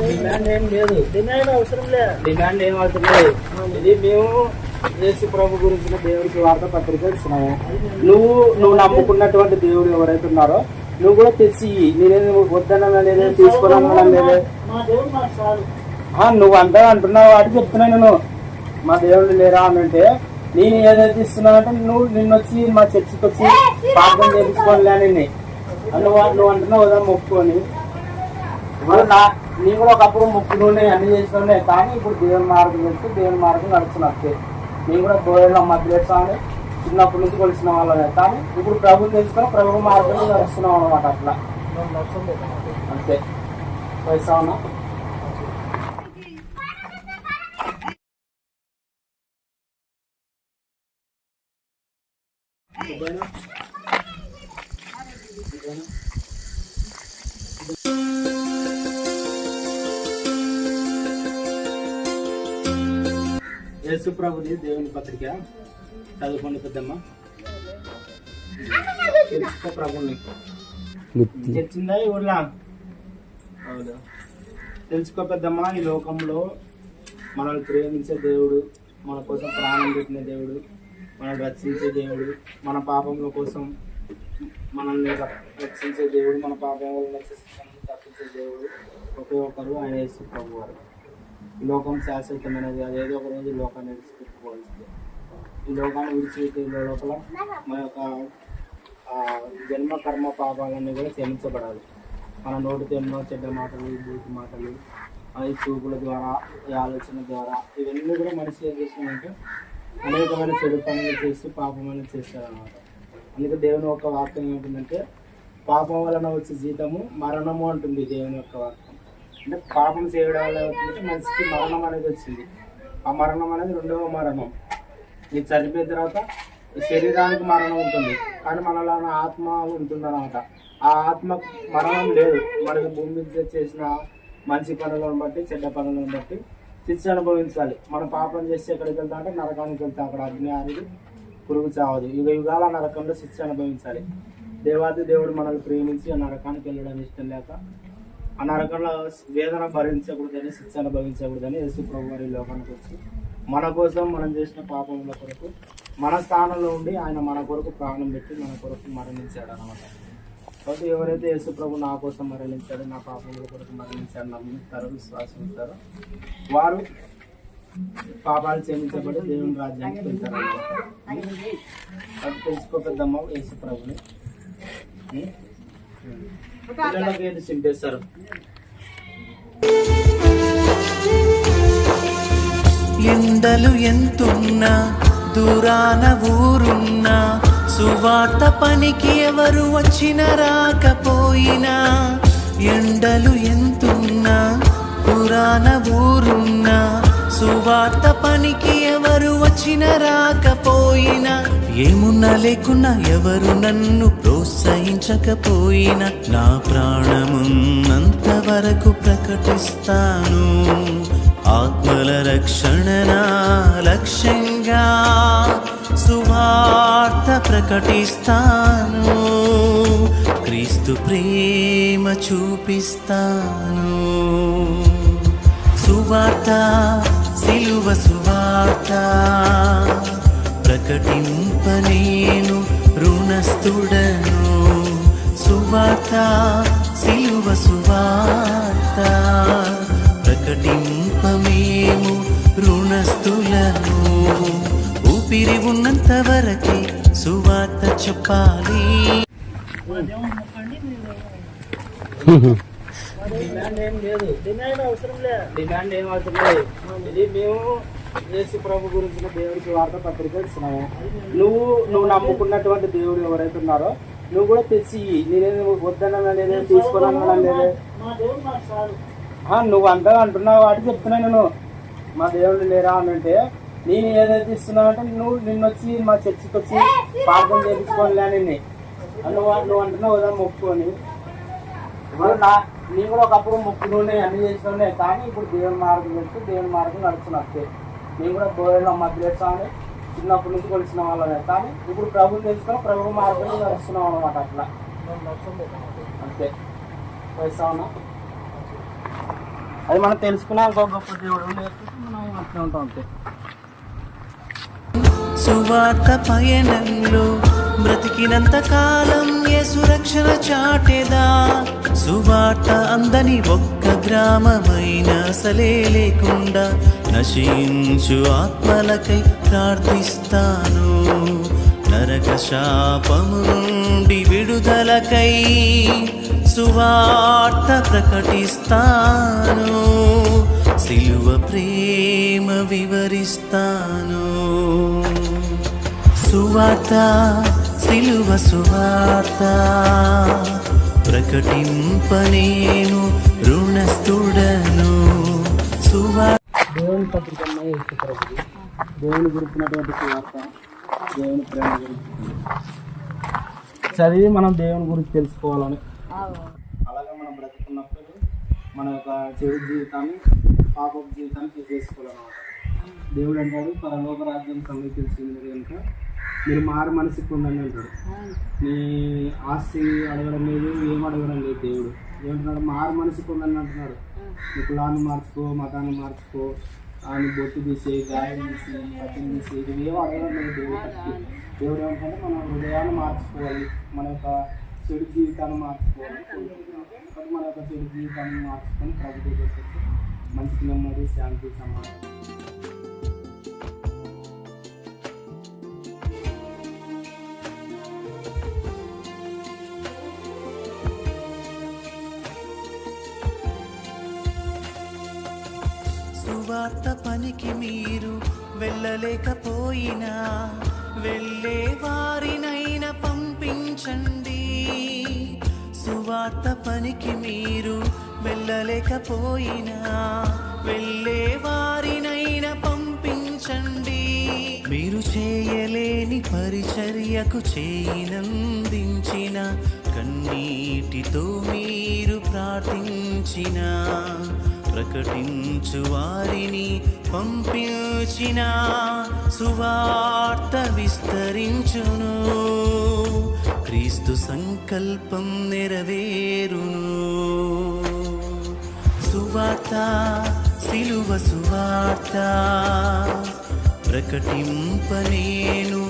Demand ఏం లేదు demand అవసరం లే డిమాండ్ ఏం అవసరం లేదు ఇది మేము యేసు ప్రభు గురించిన దేవుడికి వార్త పత్రిక ఇస్తున్నాము నువ్వు నువ్వు నమ్ముకున్నటువంటి దేవుడు ఎవరైతే ఉన్నారో నువ్వు కూడా తెచ్చి ఇయ్యి. నేనేది వద్దన్నా లేదే తీసుకోనన్నా లేదే నువ్వు అంతా అంటున్నావు వాటి చెప్తున్నాను నేను మా దేవుడు లేరా అని అంటే నేను ఏదైతే ఇస్తున్నానంటే నువ్వు నిన్న వచ్చి మా చర్చికి వచ్చి ప్రార్థన చేయించుకోనిలే నిన్ను నువ్వు నువ్వు అంటున్నావు కదా మొక్కుకొని. ఇప్పుడు నా నేను కూడా ఒకప్పుడు మొక్కునుండే అన్ని చేసినండే కానీ ఇప్పుడు దేవుని మార్గం వెళ్తే దేవుని మార్గం నడుస్తున్నట్టే నేను కూడా గోడలో మధ్యలో చిన్నప్పటి నుంచి కొలిసిన వాళ్ళమే కానీ ఇప్పుడు ప్రభు తెలుసుకొని ప్రభు మార్గంలో నడుస్తున్నాం అనమాట అట్లా. అంతే. పైసా ఉన్నా? ప్రభుది దేవుని పత్రిక. చదువుకోండి పెద్దమ్మ. తెలుసుకో ప్రభుని ఊర్లో? అవును. తెలుసుకో పెద్దమ్మ ఈ లోకంలో మనల్ని ప్రేమించే దేవుడు మన కోసం ప్రాణం పెట్టిన దేవుడు మనల్ని రక్షించే దేవుడు మన పాపముల కోసం మనల్ని రక్- రక్షించే దేవుడు మన పాపం వల్ల శిక్షను తప్పించే దేవుడు ఒకే ఒకరు ఆయన యేసు ప్రభు వారు లోకం శాశ్వతమైనది అదేదో ఒక రోజు లోకాన్ని విడిచిపెట్టుకోవాల్సిందే. ఈ లోకాన్ని విడిచిపెట్టే లోపల మన యొక్క జన్మ కర్మ పాపాలన్నీ కూడా క్షమించబడాలి. మన నోటితో ఎన్నో చెడ్డ మాటలు బూటి మాటలు అవి ఈ చూపుల ద్వారా ఈ ఆలోచన ద్వారా ఇవన్నీ కూడా మనిషి ఏం చేస్తుందంటే అనేకమైన చెడు పనులు చేస్తూ పాపమైన చేస్తారన్నమాట. అందుకే దేవుని యొక్క వాక్యం ఏంటంటే పాపం వలన వచ్చే జీతము మరణము అంటుంది దేవుని యొక్క వాక్యం. అంటే పాపం చేయడం వల్ల ఏమవుతుందంటే మనిషికి మరణం అనేది వచ్చింది. ఆ మరణం అనేది రెండవ మరణం. ఇది చనిపోయిన తర్వాత శరీరానికి మరణం ఉంటుంది. కానీ మనలో ఆత్మ ఉంటుంది అనమాట ఆ ఆత్మ మరణం లేదు. మనకి భూమి చేసిన మంచి పనులను బట్టి చెడ్డ పనులను బట్టి శిక్ష అనుభవించాలి. మనం పాపం చేస్తే ఎక్కడికి వెళ్తా అంటే నరకానికి వెళ్తాం. అక్కడ అగ్ని అనేది పురుగు చావదు. యుగ యుగాల నరకంలో శిక్ష అనుభవించాలి. దేవాది దేవుడు మనల్ని ప్రేమించి ఆ నరకానికి వెళ్ళడం ఇష్టం లేక ఆ రకాల వేదన భరించకూడదని శిక్ష అనుభవించకూడదని యేసు ప్రభు వారి లోకానికి వచ్చి మన కోసం మనం చేసిన పాపముల కొరకు మన స్థానంలో ఉండి ఆయన మన కొరకు ప్రాణం పెట్టి మన కొరకు మరణించాడు అనమాట కాబట్టి ఎవరైతే యేసు ప్రభు నా కోసం మరణించాడు నా పాపముల కొరకు మరణించాడు నమ్ముతారో విశ్వాసం ఉంటారో వారు పాపాలు క్షమించబడి దేవుని రాజ్యానికి వెళ్తారు అనమాట అది తెలుసుకోకద్దమ్మ యేసు ప్రభుని. పిల్లలకి చింపేస్తారు ఎండలు ఎంతున్నా దూరాన ఊరున్నా సువార్త పనికి ఎవరు వచ్చిన రాకపోయినా ఎండలు ఎంతున్నా పురాణ ఊరున్నా సువార్త పనికి ఎవరు వచ్చిన రాకపోయినా ఏమున్నా లేకున్నా ఎవరు నన్ను ప్రోత్సహించకపోయినా నా ప్రాణమున్నంత వరకు ప్రకటిస్తాను. ఆత్మల రక్షణ నా లక్ష్యంగా సువార్త ప్రకటిస్తాను. క్రీస్తు ప్రేమ చూపిస్తాను. సువార్త సిలువ సువార్త. ప్రకటింపనేను రుణస్థుడను. సువార్త సిలువ సువార్త. ప్రకటింపమేము రుణస్థులను. ఊపిరి ఉన్నంత వరకే సువార్త చెప్పాలి. డిమాండ్ ఏం లేదు. డిమాండ్ అవసరం లే. డిమాండ్ ఏం అవసరం లేదు. ఇది మేము యేసు ప్రభు గురించిన దేవుడికి వార్త పత్రిక ఇస్తున్నాము. నువ్వు నువ్వు నమ్ముకున్నటువంటి దేవుడు ఎవరైతే ఉన్నారో నువ్వు కూడా తెచ్చి. నేనేది వద్దన్నా లేదే? తీసుకోనన్నా లేదే? నువ్వు అంతా అంటున్నావు వాటి చెప్తున్నాను నేను. మా దేవుడు లేరా అని అంటే నేను ఏదైతే ఇస్తున్నానంటే నువ్వు నిన్న వచ్చి మా చర్చికి వచ్చి ప్రార్థన చేయించుకోనిలే నిన్ను. నువ్వు నువ్వు అంటున్నావు కదా మొక్కుకొని. ఇప్పుడు నా నేను కూడా ఒకప్పుడు మొక్కునుండే అన్ని చేసినండే కానీ ఇప్పుడు దేవుని మార్గం వెళ్తే దేవుని మార్గం నడుస్తున్నట్టే. నేను కూడా గోడలో మధ్యలో చిన్నప్పటి నుంచి కొలిసిన వాళ్ళమే. కానీ ఇప్పుడు ప్రభుని తెలుసుకొని ప్రభు మార్గంలో వస్తున్నాం అనమాట అట్లా. అంతే. వయసావునా అది మనం తెలుసుకున్నా. ఇంకో గొప్ప దేవుడు మనం అట్లా ఉంటాం అంతే. సువార్త పయనంలో బ్రతికినంత కాలం ఏ సురక్షణ చాటేదా? సువార్త అందని ఒక్క గ్రామమైన అసలే లేకుండా నశించు ఆత్మలకై ప్రార్థిస్తాను. నరక శాపముండి విడుదలకై సువార్త ప్రకటిస్తాను. సిలువ ప్రేమ వివరిస్తాను. సువార్త సిలువ సువార్త ప్రకటింపనేను రుణస్థుడను. సువార్త దేవుని పత్రిక ప్రభుది దేవుని గురించినటువంటి సువార్త దేవుని ప్రేమ గురించి. చదివి మనం దేవుని గురించి తెలుసుకోవాలని. అలాగే మనం బ్రతుకున్నప్పుడు మన యొక్క చెడు జీవితాన్ని పాప జీవితాన్ని తీసేసుకోవాలన్నమాట. దేవుడు అంటాడు పరలోక రాజ్యం సమీపించింది కనుక మీరు మారు మనసుకు ఉండండి అంటాడు నీ ఆస్తి అడగడం లేదు ఏం అడగడం లేదు దేవుడు. ఏమంటున్నాడు? మారు మనసుకు ఉండండి అంటున్నాడు. నీ కులాన్ని మార్చుకో మతాన్ని మార్చుకో ఆయన బొట్టు తీసి గాయం తీసి పట్టిని తీసి ఇవి ఏమో అడగడం లేదు దేవుడు దేవుడు ఏమంటే మన హృదయాన్ని మార్చుకోవాలి మన యొక్క చెడు జీవితాన్ని మార్చుకోవాలి. మన యొక్క చెడు జీవితాన్ని మార్చుకొని ప్రభు దగ్గరికి మంచి నెమ్మది శాంతి సమాధానం. సువార్త పనికి మీరు వెళ్ళలేకపోయినా వెళ్ళే వారినైనా పంపించండి. సువార్త పనికి మీరు వెళ్ళలేకపోయినా వెళ్ళే వారి పరిచర్యకు చేయినందించిన కన్నీటితో మీరు ప్రార్థించిన ప్రకటించు వారిని పంపించిన సువార్త విస్తరించును క్రీస్తు సంకల్పం నెరవేరును. సువార్త సిలువ సువార్త ప్రకటింపనేను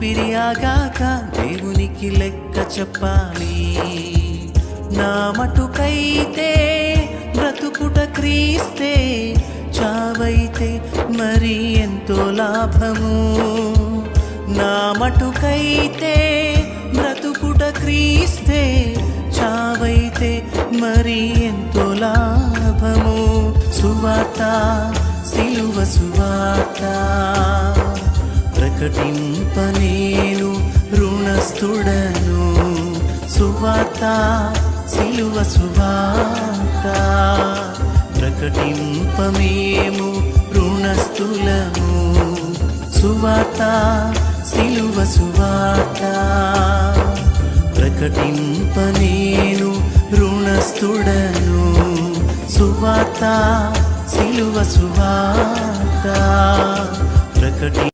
ఊపిరియాగాక దేవునికి లెక్క చెప్పాలి. నా మటుకైతే బ్రతుకుట క్రీస్తే చావైతే మరి ఎంతో లాభము. నా మటుకైతే బ్రతుకుట క్రీస్తే చావైతే మరి ఎంతో లాభము. సువార్త సిలువ సువార్త. ప్రకటింప నేను రుణస్థుడను. సువార్త సిలువ సువార్త. ప్రకటింప మేము రుణస్థులము. సువార్త సిలువ సువార్త. ప్రకటింప నేను రుణస్థుడను. సువార్త సిలువ సువార్త. ప్రకటి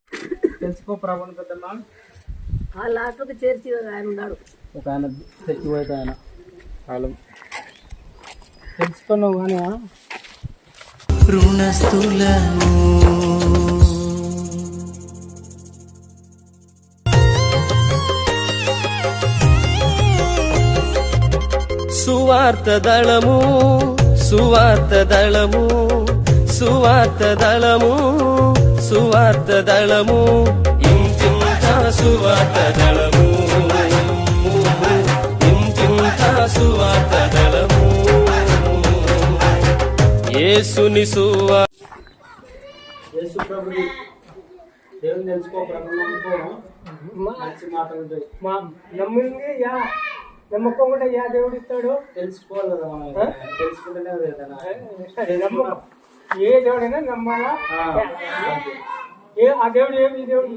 తెలుసుకో ప్రభుని పెద్దమ్మా ఆ లాస్ట్కి చేర్చి ఆయన ఉన్నాడు. ఒక ఆయన తెచ్చిపోయేది ఆయన. కాలం. తెలుసుకున్నావు కానీ రుణస్థులను సువార్త దళము సువార్త దళము సువార్త దళము సువార్త దళము సువార్త దళము ఇంతింత సువార్త దళము యేసుని సువా యేసు ప్రభుని దేవుని తెలుసుకో ప్రభు నమ్ముకో మంచి మాటలు ఉంటాయి మా నమ్మింది యా నమ్మకం యా దేవుడు ఇస్తాడు తెలుసుకోవాలి కదా మనం? తెలుసుకుంటేనే ఏదైనా సరే, నమ్మకం ఏ దేవుడైనా నమ్మాలా. ఏ ఆ దేవుడు ఏమి ఈ దేవుడు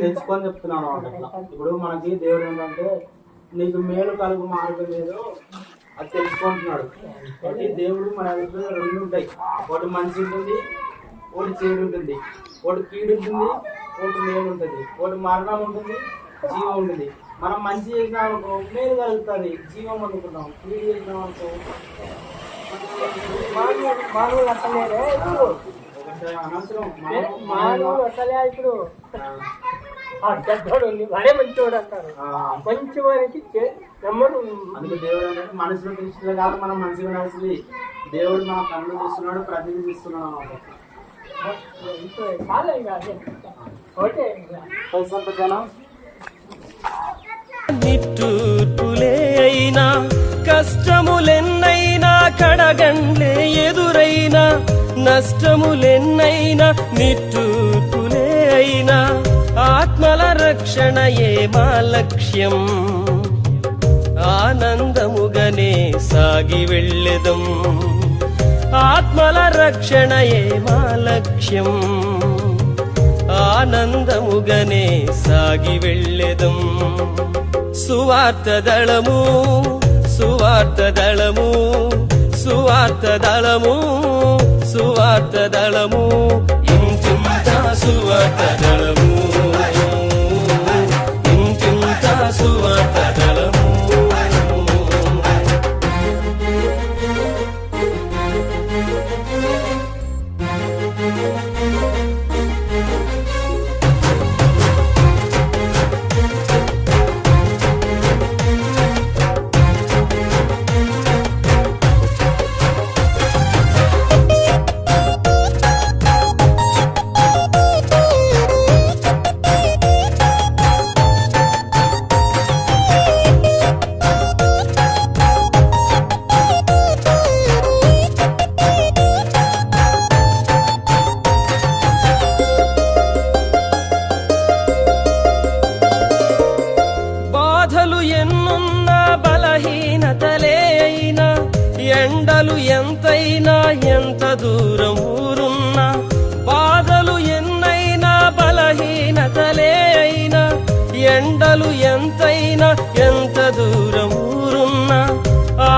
తెలుసుకొని చెప్తున్నాను అట్లా. ఇప్పుడు మనకి దేవుడు ఏంటంటే నీకు మేలు కలుగు మార్గం ఏదో అది తెలుసుకుంటున్నాడు. కాబట్టి దేవుడు మన దగ్గర రెండు ఉంటాయి. ఒకటి మంచి ఉంటుంది ఒకటి చెడు ఉంటుంది. ఒకటి కీడు ఉంటుంది ఒకటి మేలు ఉంటుంది. ఒకటి మరణం ఉంటుంది జీవం ఉంటుంది. మనం మంచి చేసినాం అనుకో మేలు కలుగుతుంది. జీవం అనుకున్నాం కీడు చేసినాం అనుకో. మానవులు మానవుడు మానవుడు అసలే ఇప్పుడు ఆ ఉంది, వాడే మంచివాడు అంటారు. మంచి వారికి నమ్మరు అందుకే దేవుడు అంటే మనసులో కాదు మనం మంచిగా ఉండాల్సింది దేవుడు మన కళ్ళు చూస్తున్నాడు ప్రతిదీ చూస్తున్నాడు అన్నమాట. ఇంకా. పైసంత జనం. నిట్టూర్పులే అయినా కష్టములెన్నైనా కడగండ్లే ఎదురైనా నష్టములెన్నైనా నిట్టూర్పులే అయినా ఆత్మల రక్షణయే మా లక్ష్యం. ఆనందముగనే సాగి వెళ్ళెదం. ఆత్మల రక్షణయే మా లక్ష్యం. ఆనందముగనే సాగి వెళ్ళెదం. సువార్త దళము సువార్త దళము సువార్త దళము సువార్త దళము. సువార్త దళము.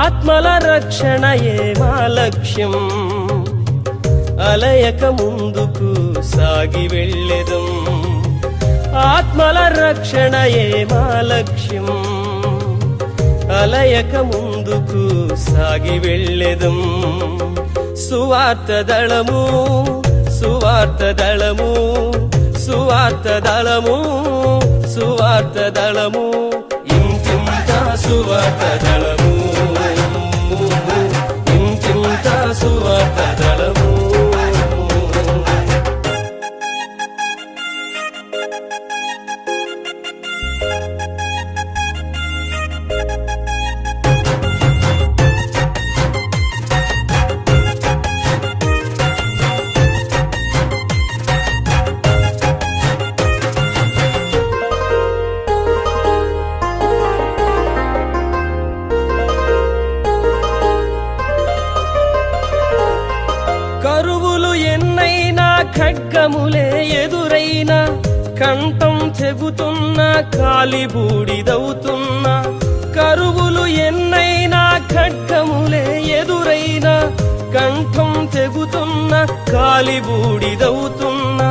ఆత్మల రక్షణయే మా లక్ష్యం. అలయక ముందుకు సాగి వెళ్ళెదు. ఆత్మల రక్షణయే మా లక్ష్యం. అలయక ముందుకు సాగి వెళ్ళెదు. సువార్త దళము సువార్త దళము సువార్త దళము సువార్త దళము. ఇంటింత సువార్త దళము. కష్టములే ఎదురైనా కంఠం చెబుతున్నా కాలి బూడిదవుతున్నా కరువులు ఎన్నైనా ఖడ్గములే ఎదురైనా కంఠం చెబుతున్నా కాలి బూడిదవుతున్నా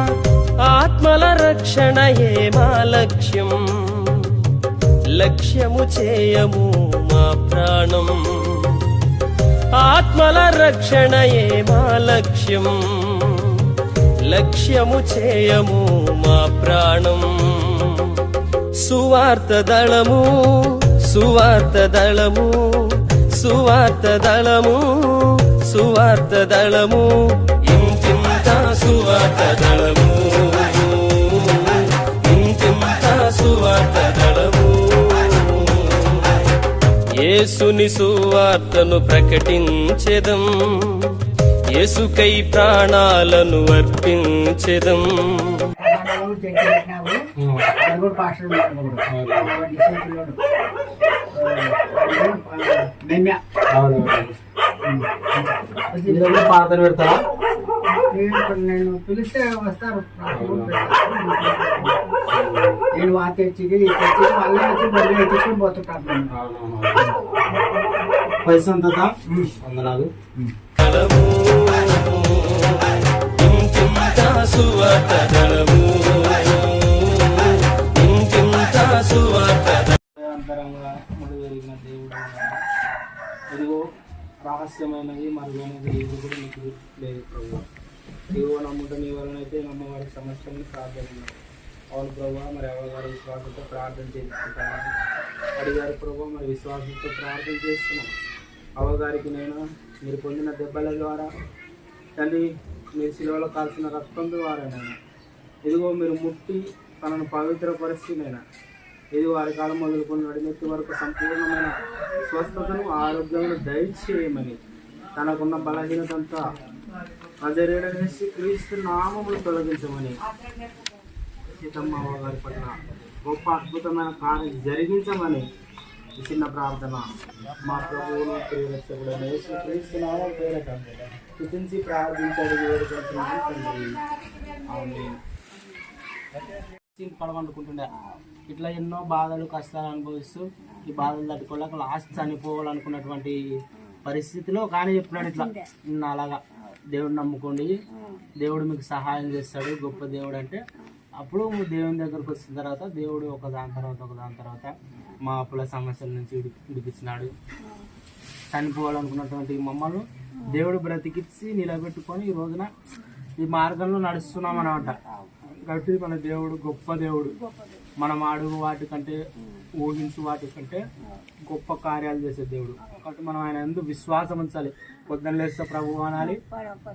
ఆత్మల రక్షణయే మా లక్ష్యం? లక్ష్యము చేయము మా ప్రాణం. ఆత్మల రక్షణయే మా లక్ష్యం? లక్ష్యము చేయము మా ప్రాణం. సువార్త దళము సువార్త దళము సువార్త దళము సువార్త దళము ఇంటింత సువార్త దళము. ఇంటింత సువార్త దళము. ఏసుని సువార్తను ప్రకటించెదం. యేసుకై ప్రాణాలను అర్పించెదం. ఆ. పాత్ర పెడతారా నేను పిలిస్తే వస్తారు నేను వాత తెచ్చి తెచ్చి మళ్ళీ వచ్చి బొడ్డు ఎత్తుకొని పోతుంటాను నేను. పైసా ఎంత వందనాలు దళము ఇంకింత సువార్త దళము ఇంకింత సువార్త నిరంతరంగా ముడి పెరిగిన దేవుడు ఇదిగో రహస్యమైనది మరుగైనది ఏది కూడా మీకు లేదు ప్రభు. ఇదిగో నమ్ముట నీ వలనైతే నమ్మవారి సమస్యని ప్రార్థన ఉన్నాయి. అవును ప్రభు మరి అవ్వగారు విశ్వాసంతో ప్రార్థన చేసుకుంటాను అడిగారు ప్రభు మరి విశ్వాసంతో ప్రార్థన చేస్తున్నాం. అవగారికి నేను మీరు పొందిన దెబ్బల ద్వారా తల్లి మీరు శిలువలో కాల్చిన రక్తం ద్వారా నేను ఇదిగో మీరు ముట్టి తనను పవిత్రపరిచినైనా ఇది వారి కాలం మొదలుకొని నడినెత్తి వరకు సంపూర్ణమైన స్వస్థతను ఆరోగ్యమును దయచేయమని తనకున్న బలహీనతంతా అజరేడనేసి క్రీస్తు నామములు తొలగించమని సీతమ్మ గారి పట్ల గొప్ప అద్భుతమైన కార్యం జరిగించమని చిన్న ప్రార్థన. మా ప్రభువును ప్రియరక్షకుడైన యేసు క్రీస్తు నామం ప్రార్థించడం తండ్రి ఇట్లా ఎన్నో బాధలు కష్టాలు అనుభవిస్తూ ఈ బాధలు తట్టుకోలేక లాస్ట్ చనిపోవాలనుకున్నటువంటి పరిస్థితిలో కానీ చెప్తున్నాడు ఇట్లా. "నిన్న అలాగా. దేవుడు నమ్ముకోండి. దేవుడు మీకు సహాయం చేస్తాడు. గొప్ప దేవుడు అంటే అప్పుడు దేవుని దగ్గరకు వచ్చిన తర్వాత దేవుడు ఒక దాని తర్వాత ఒక దాని తర్వాత మా అప్పుల సమస్యల నుంచి విడిపించినాడు చనిపోవాలనుకున్నటువంటి మమ్మల్ని దేవుడు బ్రతికిచ్చి నిలబెట్టుకొని ఈ రోజున ఈ మార్గంలో నడుస్తున్నాం అనమాట కాబట్టి మన దేవుడు గొప్ప దేవుడు. మనం అడుగు వాటికంటే ఊహించు వాటికంటే గొప్ప కార్యాలు చేసే దేవుడు. కాబట్టి మనం ఆయన ఎందుకు విశ్వాసం ఉంచాలి. పొద్దున్న లేస్తే ప్రభు అనాలి.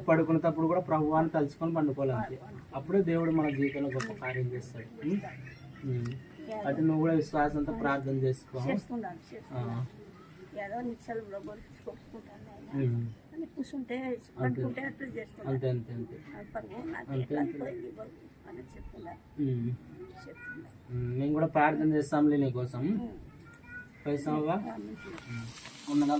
పడుకునేటప్పుడు కూడా ప్రభు అని తలుచుకొని పండుకోవాలి అప్పుడే దేవుడు మన జీవితంలో గొప్ప కార్యం చేస్తాడు. కాబట్టి నువ్వు కూడా విశ్వాసంతో ప్రార్థన చేసుకో. ఏదో. అని కూర్చుంటే అట్లా అంతే అంతే అంతే. అని. మేము కూడా ప్రార్థన చేస్తాంలే నీకోసం. పైసా ఉన్నదా?